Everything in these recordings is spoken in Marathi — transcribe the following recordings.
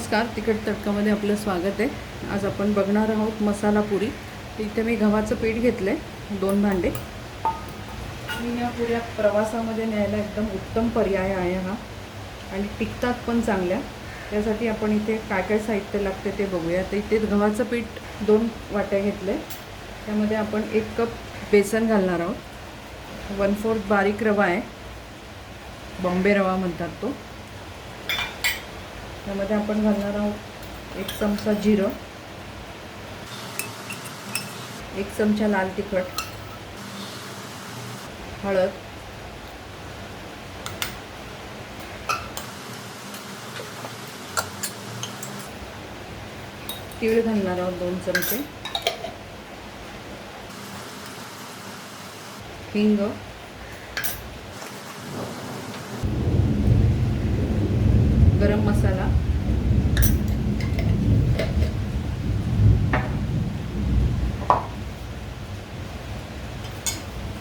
नमस्कार तिखट तडकामध्ये आपलं स्वागत आहे. आज आपण बघणार आहोत मसाला पुरी. इथे मी गव्हाचं पीठ घेतलं आहे दोन भांडे. मी या पुऱ्या प्रवासामध्ये न्यायला एकदम उत्तम पर्याय आहे हा. आणि टिकतात पण चांगल्या. त्यासाठी आपण इथे काय काय साहित्य लागते ते बघूया. तर इथे गव्हाचं पीठ दोन वाट्या घेतले त्यामध्ये आपण एक कप बेसन घालणार आहोत. वन फोर्थ बारीक रवा आहे. बॉम्बे रवा म्हणतात तो. त्यामध्ये आपण घालणार आहोत एक चमचा जिरं एक चमचा लाल तिखट हळद तीळ घालणार आहोत दोन चमचे हिंग गरम मसाला.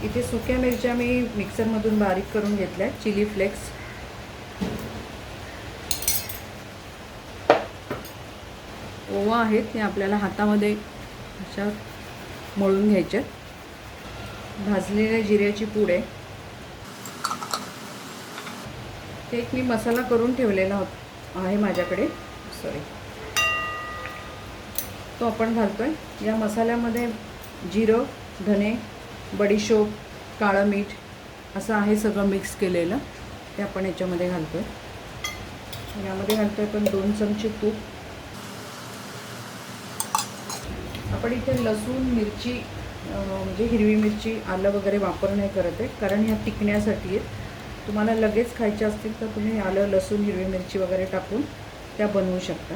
इथे सुक्या मिरच्या मी मिक्सरमधून बारीक करून घेतल्या चिली फ्लेक्स. ओवा आहेत ते आपल्याला हातामध्ये अशा मळून घ्यायच्या भाजलेल्या जिऱ्याची पूड आहे. ते एक मी मसाला करून ठेवलेला आहे माझ्याकडे. सॉरी तो आपण घालतो आहे या मसाल्यामध्ये जिरं धने बडीशोप काळं मीठ असं आहे सगळं मिक्स केलेलं. ते आपण याच्यामध्ये घालतो आहे यामध्ये घालतो आहे पण दोन चमचे तूप. आपण इथे लसूण मिरची म्हणजे हिरवी मिरची आलं वगैरे वापर नाही करत आहे. कारण ह्या टिकण्यासाठी आहेत तुम्हाला लगेच खायच्या असतील तर तुम्ही आलं लसूण हिरवी मिरची वगैरे टाकून त्या बनवू शकता.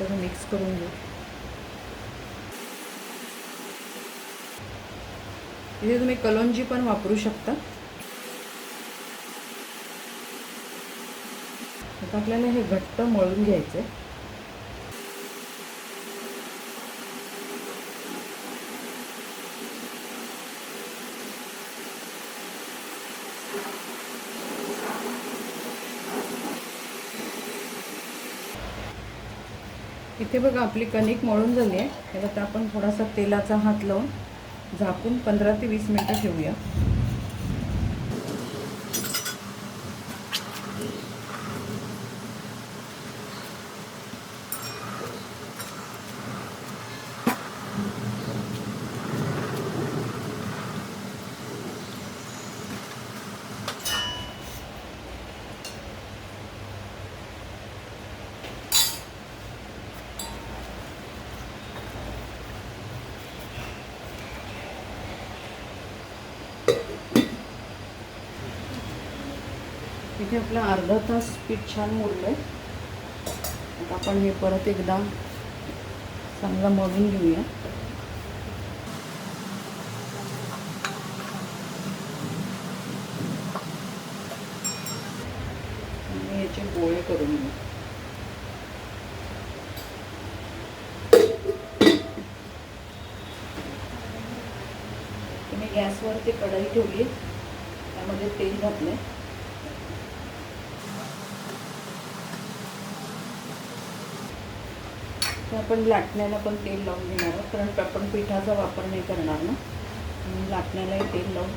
तर मिक्स करून घेऊ. इथे तुम्ही कलोंजी पण वापरू शकता. आता आपल्याला हे घट्ट मळून घ्यायचं आहे इथे बघा आपली कणिक मळून झाली आहे. तर आपण थोडासा तेलाचा हात लावून झाकून पंधरा ते वीस मिनटं ठेवूया. इथे आपलं अर्धा तास पीठ छान मुरलं आहे आता आपण हे परत एकदा चांगला मळून घेऊया. आणि याचे गोळे करून घेऊ. तुम्ही गॅसवरती कढई ठेवली त्यामध्ये तेल घातलं तर आपण लाटण्याला पण तेल लावून घेणार आहोत कारण आपण पिठाचा वापर नाही करणार ना. म्हणून लाटण्यालाही तेल लावून.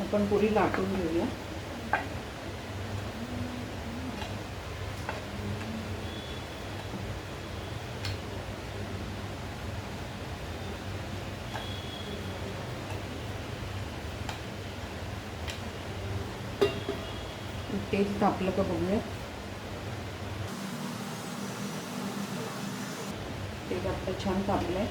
आपण पुरी लाटून घेऊया. तेल तापलं का बघूया. तेल आपलं छान तापलंय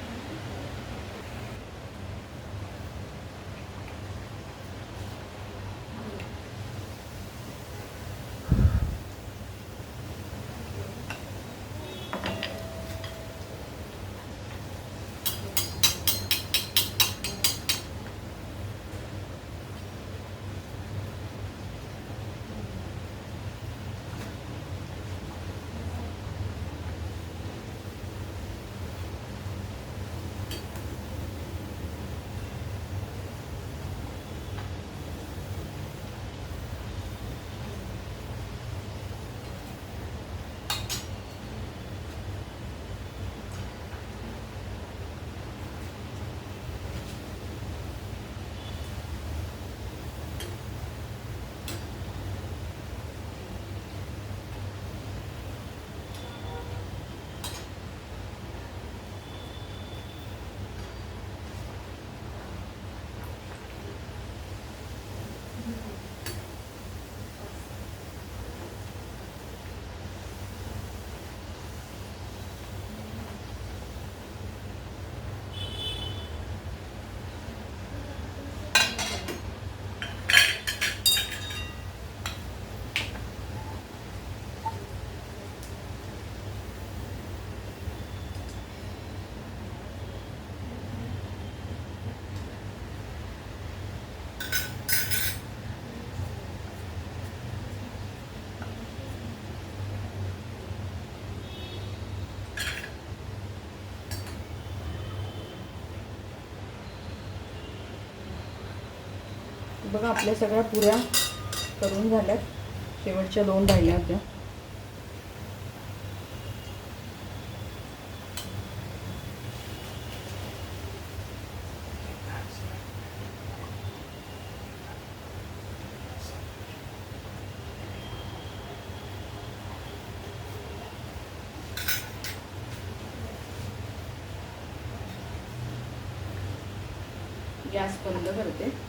बघा आपल्या सगळ्या पुऱ्या करून झाल्यात. शेवटच्या दोन राहिल्या होत्या. गॅस बंद करते.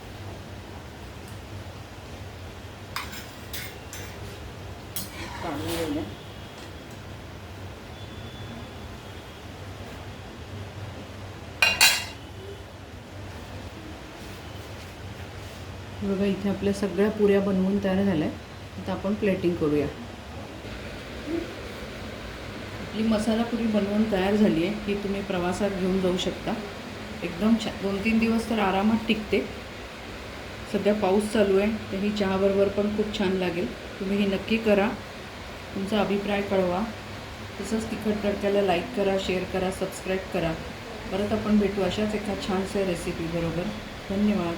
काढून घेऊया बघा इथे आपल्या सगळ्या पुऱ्या बनवून तयार झाल्या. आता आपण प्लेटिंग करूया. आपली मसाला पुरी बनवून तयार झाली आहे ही तुम्ही प्रवासात घेऊन जाऊ शकता. एकदम छान दोन तीन दिवस तर आरामात टिकते. सध्या पाऊस चालू आहे तर ही चहाबरोबर पण खूप छान लागेल. तुम्ही ही नक्की करा. तुमचा अभिप्राय कळवा. तसंच तिखट तडक्याला लाईक करा शेअर करा सबस्क्राईब करा. परत आपण भेटू अशाच एका छानशा रेसिपीबरोबर धन्यवाद.